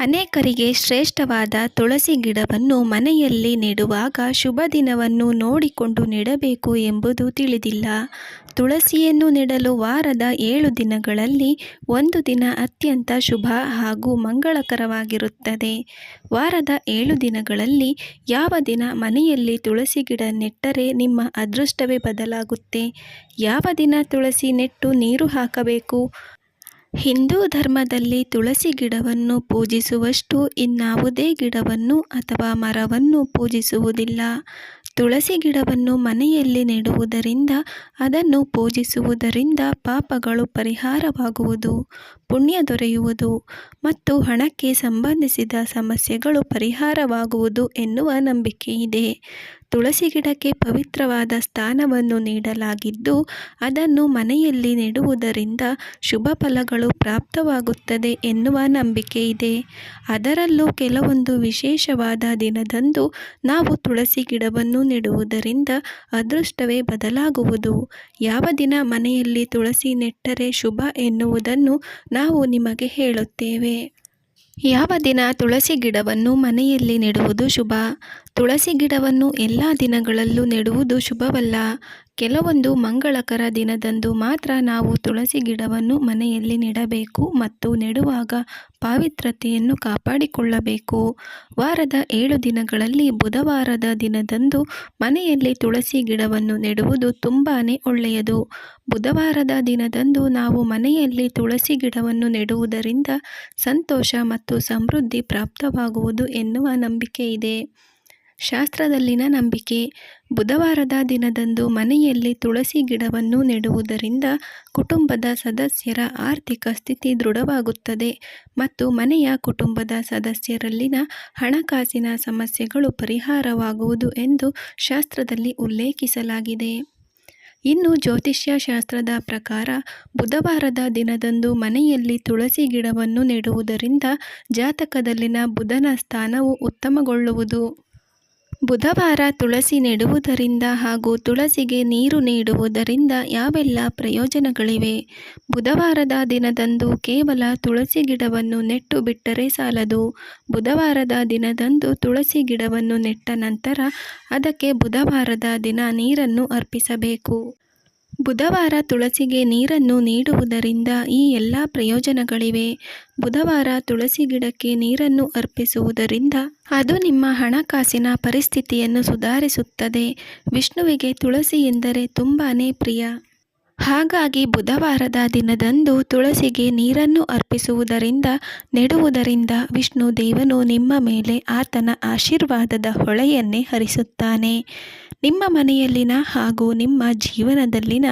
ಅನೇಕರಿಗೆ ಶ್ರೇಷ್ಠವಾದ ತುಳಸಿ ಗಿಡವನ್ನು ಮನೆಯಲ್ಲಿ ನೆಡುವಾಗ ಶುಭ ದಿನವನ್ನು ನೋಡಿಕೊಂಡು ನೆಡಬೇಕು ಎಂಬುದು ತಿಳಿದಿಲ್ಲ. ತುಳಸಿಯನ್ನು ನೆಡಲು ವಾರದ ಏಳು ದಿನಗಳಲ್ಲಿ ಒಂದು ದಿನ ಅತ್ಯಂತ ಶುಭ ಹಾಗೂ ಮಂಗಳಕರವಾಗಿರುತ್ತದೆ. ವಾರದ ಏಳು ದಿನಗಳಲ್ಲಿ ಯಾವ ದಿನ ಮನೆಯಲ್ಲಿ ತುಳಸಿ ಗಿಡ ನೆಟ್ಟರೆ ನಿಮ್ಮ ಅದೃಷ್ಟವೇ ಬದಲಾಗುತ್ತೆ? ಯಾವ ದಿನ ತುಳಸಿ ನೆಟ್ಟು ನೀರು ಹಾಕಬೇಕು? ಹಿಂದೂ ಧರ್ಮದಲ್ಲಿ ತುಳಸಿ ಗಿಡವನ್ನು ಪೂಜಿಸುವಷ್ಟು ಇನ್ನಾವುದೇ ಗಿಡವನ್ನು ಅಥವಾ ಮರವನ್ನು ಪೂಜಿಸುವುದಿಲ್ಲ. ತುಳಸಿ ಗಿಡವನ್ನು ಮನೆಯಲ್ಲಿ ನೆಡುವುದರಿಂದ ಅದನ್ನು ಪೂಜಿಸುವುದರಿಂದ ಪಾಪಗಳು ಪರಿಹಾರವಾಗುವುದು. ಪುಣ್ಯ ದೊರೆಯುವುದು ಮತ್ತು ಹಣಕ್ಕೆ ಸಂಬಂಧಿಸಿದ ಸಮಸ್ಯೆಗಳು ಪರಿಹಾರವಾಗುವುದು ಎನ್ನುವ ನಂಬಿಕೆ ಇದೆ ತುಳಸಿ ಗಿಡಕ್ಕೆ ಪವಿತ್ರವಾದ ಸ್ಥಾನವನ್ನು ನೀಡಲಾಗಿದ್ದು, ಅದನ್ನು ಮನೆಯಲ್ಲಿ ನೆಡುವುದರಿಂದ ಶುಭ ಫಲಗಳು ಪ್ರಾಪ್ತವಾಗುತ್ತದೆ ಎನ್ನುವ ನಂಬಿಕೆ ಇದೆ ಅದರಲ್ಲೂ ಕೆಲವೊಂದು ವಿಶೇಷವಾದ ದಿನದಂದು ನಾವು ತುಳಸಿ ಗಿಡವನ್ನು ನೆಡುವುದರಿಂದ ಅದೃಷ್ಟವೇ ಬದಲಾಗುವುದು. ಯಾವ ದಿನ ಮನೆಯಲ್ಲಿ ತುಳಸಿ ನೆಟ್ಟರೆ ಶುಭ ಎನ್ನುವುದನ್ನು ನಾವು ನಿಮಗೆ ಹೇಳುತ್ತೇವೆ. ಯಾವ ದಿನ ತುಳಸಿ ಗಿಡವನ್ನು ಮನೆಯಲ್ಲಿ ನೆಡುವುದು ಶುಭ? ತುಳಸಿ ಗಿಡವನ್ನು ಎಲ್ಲ ದಿನಗಳಲ್ಲೂ ನೆಡುವುದು ಶುಭವಲ್ಲ. ಕೆಲವೊಂದು ಮಂಗಳಕರ ದಿನದಂದು ಮಾತ್ರ ನಾವು ತುಳಸಿ ಗಿಡವನ್ನು ಮನೆಯಲ್ಲಿ ನೆಡಬೇಕು ಮತ್ತು ನೆಡುವಾಗ ಪಾವಿತ್ರತೆಯನ್ನು ಕಾಪಾಡಿಕೊಳ್ಳಬೇಕು. ವಾರದ ಏಳು ದಿನಗಳಲ್ಲಿ ಬುಧವಾರದ ದಿನದಂದು ಮನೆಯಲ್ಲಿ ತುಳಸಿ ಗಿಡವನ್ನು ನೆಡುವುದು ತುಂಬಾ ಒಳ್ಳೆಯದು. ಬುಧವಾರದ ದಿನದಂದು ನಾವು ಮನೆಯಲ್ಲಿ ತುಳಸಿ ಗಿಡವನ್ನು ನೆಡುವುದರಿಂದ ಸಂತೋಷ ಮತ್ತು ಸಮೃದ್ಧಿ ಪ್ರಾಪ್ತವಾಗುವುದು ಎನ್ನುವ ನಂಬಿಕೆ ಇದೆ. ಶಾಸ್ತ್ರದಲ್ಲಿನ ನಂಬಿಕೆ, ಬುಧವಾರದ ದಿನದಂದು ಮನೆಯಲ್ಲಿ ತುಳಸಿ ಗಿಡವನ್ನು ನೆಡುವುದರಿಂದ ಕುಟುಂಬದ ಸದಸ್ಯರ ಆರ್ಥಿಕ ಸ್ಥಿತಿ ದೃಢವಾಗುತ್ತದೆ ಮತ್ತು ಮನೆಯ ಕುಟುಂಬದ ಸದಸ್ಯರಲ್ಲಿನ ಹಣಕಾಸಿನ ಸಮಸ್ಯೆಗಳು ಪರಿಹಾರವಾಗುವುದು ಎಂದು ಶಾಸ್ತ್ರದಲ್ಲಿ ಉಲ್ಲೇಖಿಸಲಾಗಿದೆ. ಇನ್ನು ಜ್ಯೋತಿಷ್ಯ ಶಾಸ್ತ್ರದ ಪ್ರಕಾರ, ಬುಧವಾರದ ದಿನದಂದು ಮನೆಯಲ್ಲಿ ತುಳಸಿ ಗಿಡವನ್ನು ನೆಡುವುದರಿಂದ ಜಾತಕದಲ್ಲಿನ ಬುಧನ ಸ್ಥಾನವು ಉತ್ತಮಗೊಳ್ಳುವುದು. ಬುಧವಾರ ತುಳಸಿ ನೆಡುವುದರಿಂದ ಹಾಗೂ ತುಳಸಿಗೆ ನೀರು ನೀಡುವುದರಿಂದ ಯಾವೆಲ್ಲ ಪ್ರಯೋಜನಗಳಿವೆ? ಬುಧವಾರದ ದಿನದಂದು ಕೇವಲ ತುಳಸಿ ಗಿಡವನ್ನು ನೆಟ್ಟು ಬಿಟ್ಟರೆ ಸಾಲದು. ಬುಧವಾರದ ದಿನದಂದು ತುಳಸಿ ಗಿಡವನ್ನು ನೆಟ್ಟ ನಂತರ ಅದಕ್ಕೆ ಬುಧವಾರದ ದಿನ ನೀರನ್ನು ಅರ್ಪಿಸಬೇಕು. ಬುಧವಾರ ತುಳಸಿಗೆ ನೀರನ್ನು ನೀಡುವುದರಿಂದ ಈ ಎಲ್ಲ ಪ್ರಯೋಜನಗಳಿವೆ. ಬುಧವಾರ ತುಳಸಿ ಗಿಡಕ್ಕೆ ನೀರನ್ನು ಅರ್ಪಿಸುವುದರಿಂದ ಅದು ನಿಮ್ಮ ಹಣಕಾಸಿನ ಪರಿಸ್ಥಿತಿಯನ್ನು ಸುಧಾರಿಸುತ್ತದೆ. ವಿಷ್ಣುವಿಗೆ ತುಳಸಿ ಎಂದರೆ ತುಂಬಾ ಪ್ರಿಯ. ಹಾಗಾಗಿ ಬುಧವಾರದ ದಿನದಂದು ತುಳಸಿಗೆ ನೀರನ್ನು ಅರ್ಪಿಸುವುದರಿಂದ, ನೆಡುವುದರಿಂದ ವಿಷ್ಣು ದೇವನು ನಿಮ್ಮ ಮೇಲೆ ಆತನ ಆಶೀರ್ವಾದದ ಹೊಳೆಯನ್ನೇ ಹರಿಸುತ್ತಾನೆ. ನಿಮ್ಮ ಮನೆಯಲ್ಲಿನ ಹಾಗೂ ನಿಮ್ಮ ಜೀವನದಲ್ಲಿನ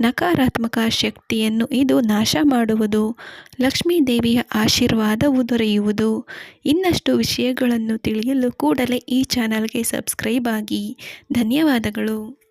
ನಕಾರಾತ್ಮಕ ಶಕ್ತಿಯನ್ನು ಇದು ನಾಶ ಮಾಡುವುದು. ಲಕ್ಷ್ಮೀ ದೇವಿಯ ಆಶೀರ್ವಾದವು ದೊರೆಯುವುದು. ಇನ್ನಷ್ಟು ವಿಷಯಗಳನ್ನು ತಿಳಿಯಲು ಕೂಡಲೇ ಈ ಚಾನಲ್ಗೆ ಸಬ್ಸ್ಕ್ರೈಬ್ ಆಗಿ. ಧನ್ಯವಾದಗಳು.